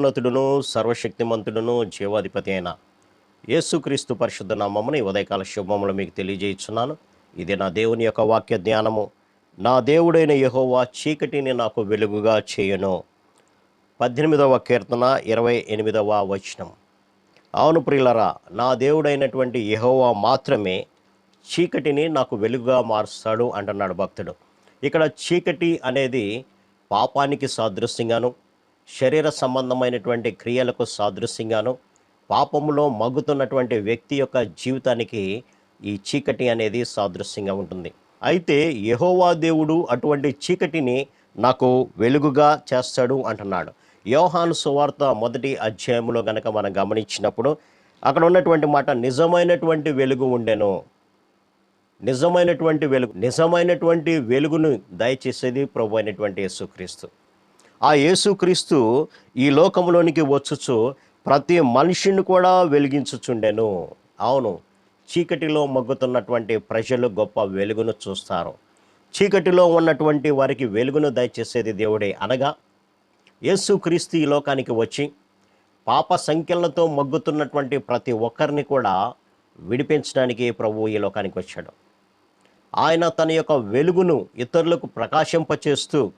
సర్వోన్నతుడును సర్వశక్తిమంతుడును జీవాధిపతి అయిన యేసుక్రీస్తు పరిశుద్ధ నామముని ఉదయకాల శుభములు మీకు తెలియజేస్తున్నాను ఇది నా దేవుని యొక్క వాక్య ధ్యానము. నా దేవుడైన యహోవా చీకటిని నాకు వెలుగుగా చేయను. పద్దెనిమిదవ కీర్తన ఇరవై ఎనిమిదవ వచనం. అవును ప్రియులరా నా దేవుడైనటువంటి యహోవా మాత్రమే చీకటిని నాకు వెలుగుగా మారుస్తాడు అంటున్నాడు భక్తుడు. ఇక్కడ చీకటి అనేది పాపానికి సాదృశ్యంగాను శరీర సంబంధమైనటువంటి క్రియలకు సాదృశ్యంగాను పాపములో మగ్గుతున్నటువంటి వ్యక్తి యొక్క జీవితానికి ఈ చీకటి అనేది సాదృశ్యంగా ఉంటుంది. అయితే యహోవా దేవుడు అటువంటి చీకటిని నాకు వెలుగుగా చేస్తాడు అంటున్నాడు. యోహాను సువార్త మొదటి అధ్యాయంలో కనుక మనం గమనించినప్పుడు అక్కడ ఉన్నటువంటి మాట నిజమైనటువంటి వెలుగు ఉండెను. నిజమైనటువంటి వెలుగు నిజమైనటువంటి వెలుగును దయచేసేది ప్రభు అయినటువంటి యేసుక్రీస్తు. ఆ యేసుక్రీస్తు ఈ లోకంలోనికి వచ్చుచు ప్రతి మనిషిని కూడా వెలిగించుచుండెను. అవును చీకటిలో మగ్గుతున్నటువంటి ప్రజలు గొప్ప వెలుగును చూస్తారు. చీకటిలో ఉన్నటువంటి వారికి వెలుగును దయచేసేది దేవుడే అనగా యేసుక్రీస్తు ఈ లోకానికి వచ్చి పాప సంఖ్యలతో మగ్గుతున్నటువంటి ప్రతి ఒక్కరిని కూడా విడిపించడానికి ప్రభువు ఈ లోకానికి వచ్చాడు. ఆయన తన యొక్క వెలుగును ఇతరులకు ప్రకాశింపచేస్తూ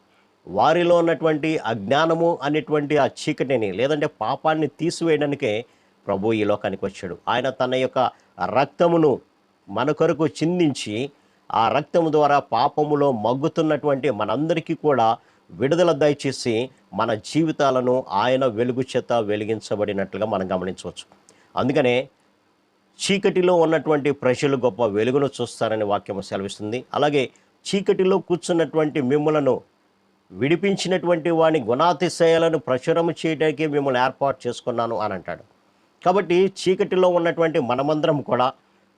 వారిలో ఉన్నటువంటి అజ్ఞానము అనేటువంటి ఆ చీకటిని లేదంటే పాపాన్ని తీసివేయడానికే ప్రభు ఈ లోకానికి వచ్చాడు. ఆయన తన యొక్క రక్తమును మన కొరకు చిందించి ఆ రక్తము ద్వారా పాపములో మగ్గుతున్నటువంటి మనందరికీ కూడా విడుదల దయచేసి మన జీవితాలను ఆయన వెలుగు చేత వెలిగించబడినట్లుగా మనం గమనించవచ్చు. అందుకనే చీకటిలో ఉన్నటువంటి ప్రజలు గొప్ప వెలుగును చూస్తారని వాక్యం సెలవిస్తుంది. అలాగే చీకటిలో కూర్చున్నటువంటి మిమ్మలను విడిపించినటువంటి వాని గుణాతిశయాలను ప్రచురము చేయడానికి మిమ్మల్ని ఏర్పాటు చేసుకున్నాను అని అంటాడు. కాబట్టి చీకటిలో ఉన్నటువంటి మనమందరం కూడా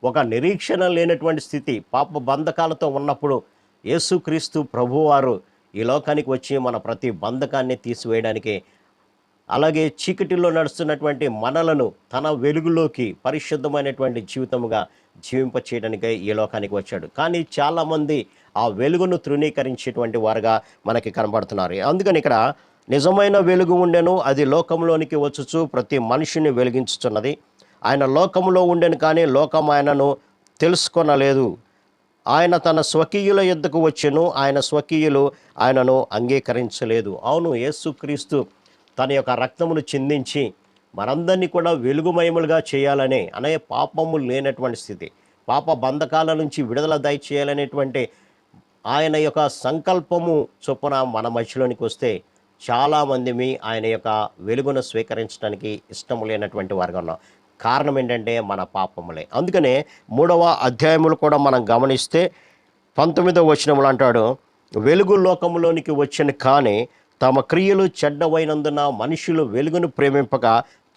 ఒక నిరీక్షణ లేనటువంటి స్థితి పాప బంధకాలతో ఉన్నప్పుడు యేసుక్రీస్తు ప్రభువారు ఈ లోకానికి వచ్చి మన ప్రతి బంధకాన్ని తీసివేయడానికి అలాగే చీకటిలో నడుస్తున్నటువంటి మనలను తన వెలుగులోకి పరిశుద్ధమైనటువంటి జీవితముగా జీవింపచేయడానికై ఈ లోకానికి వచ్చాడు. కానీ చాలామంది ఆ వెలుగును తృణీకరించేటువంటి వారుగా మనకి కనబడుతున్నారు. అందుకని ఇక్కడ నిజమైన వెలుగు ఉండెను అది లోకంలోనికి వచ్చుచు ప్రతి మనిషిని వెలిగించుచున్నది. ఆయన లోకంలో ఉండెను కానీ లోకం ఆయనను తెలుసుకొనలేదు. ఆయన తన స్వకీయుల యుద్ధకు వచ్చెను ఆయన స్వకీయులు ఆయనను అంగీకరించలేదు. అవును యేసుక్రీస్తు తన యొక్క రక్తమును చిందించి మనందరినీ కూడా వెలుగుమయములుగా చేయాలనే అనే పాపము లేనటువంటి స్థితి. పాప బంధకాల నుంచి విడుదల దయచేయాలనేటువంటి ఆయన యొక్క సంకల్పము చొప్పున మన మధ్యలోనికి వస్తే చాలామంది మీ ఆయన యొక్క వెలుగును స్వీకరించడానికి ఇష్టం లేనటువంటి వారుగా ఉన్నాం. కారణం ఏంటంటే మన పాపములే. అందుకనే మూడవ అధ్యాయములు కూడా మనం గమనిస్తే పంతొమ్మిదవ వచనములు అంటాడు వెలుగు లోకములోనికి వచ్చిన కానీ తమ క్రియలు చెడ్డవైనందున మనుషులు వెలుగును ప్రేమింపక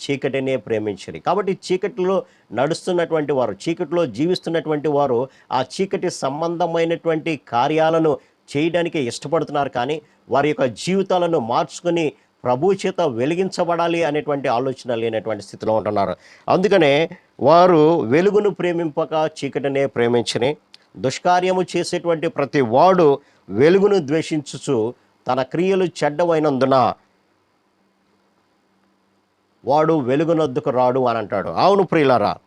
చీకటినే ప్రేమించరు. కాబట్టి చీకటిలో నడుస్తున్నటువంటి వారు చీకటిలో జీవిస్తున్నటువంటి వారు ఆ చీకటి సంబంధమైనటువంటి కార్యాలను చేయడానికి ఇష్టపడుతున్నారు కానీ వారి యొక్క జీవితాలను మార్చుకుని ప్రభు చేత వెలిగించబడాలి అనేటువంటి ఆలోచన లేనటువంటి స్థితిలో ఉంటున్నారు. అందుకనే వారు వెలుగును ప్రేమింపక చీకటినే ప్రేమించని దుష్కార్యము చేసేటువంటి ప్రతి వాడు వెలుగును ద్వేషించుచు తన క్రియలు చెడ్డమైనందున వాడు వెలుగునొద్దుకు రాడు అని అంటాడు. అవును ప్రియులరా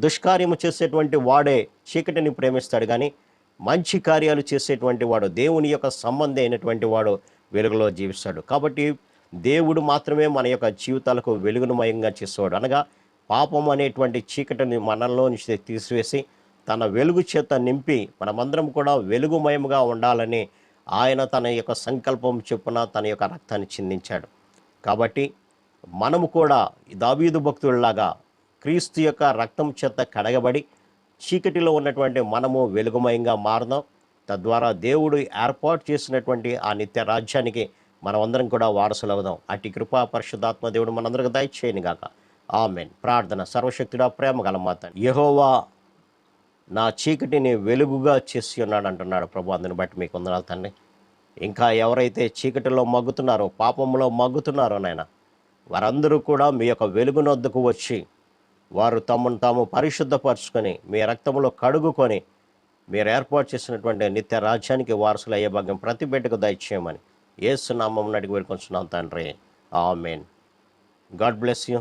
దుష్కార్యము చేసేటువంటి వాడే చీకటిని ప్రేమిస్తాడు కానీ మంచి కార్యాలు చేసేటువంటి వాడు దేవుని యొక్క సంబంధి అయినటువంటి వాడు వెలుగులో జీవిస్తాడు. కాబట్టి దేవుడు మాత్రమే మన యొక్క జీవితాలకు వెలుగునుమయంగా చేసేవాడు. అనగా పాపం అనేటువంటి చీకటిని మనలో నుంచి తీసివేసి తన వెలుగు చేత నింపి మనమందరం కూడా వెలుగుమయముగా ఉండాలని ఆయన తన యొక్క సంకల్పం చొప్పున తన యొక్క రక్తాన్ని చిందించాడు. కాబట్టి మనము కూడా దావీదు భక్తుల్లాగా క్రీస్తు యొక్క రక్తం చేత కడగబడి చీకటిలో ఉన్నటువంటి మనము వెలుగుమయంగా మారదాం. తద్వారా దేవుడు ఏర్పాటు చేసినటువంటి ఆ నిత్య రాజ్యానికి మనమందరం కూడా వారసులవుదాం అటు కృపా పరిశుద్ధాత్మ దేవుడు మనందరికి దయచేయను గాక. ఆమెన్. ప్రార్థన సర్వశక్తుడా ప్రేమ గల మాత యహోవా నా చీకటిని వెలుగుగా చేసి ఉన్నాడు అంటున్నాడు ప్రభు. అందుని బట్టి మీకు వందనాలు తండ్రి. ఇంకా ఎవరైతే చీకటిలో మగ్గుతున్నారో పాపంలో మగ్గుతున్నారో నాయన వారందరూ కూడా మీ యొక్క వెలుగునొద్దకు వచ్చి వారు తమను తాము పరిశుద్ధపరచుకొని మీ రక్తంలో కడుగుకొని మీరు ఏర్పాటు చేసినటువంటి నిత్య రాజ్యానికి వారసులు అయ్యే భాగ్యం ప్రతి బిడ్డకు దయచేయమని ఏసునామం అడిగి వేడుకొంచున్నాం తండ్రి. ఆమెన్. God bless you.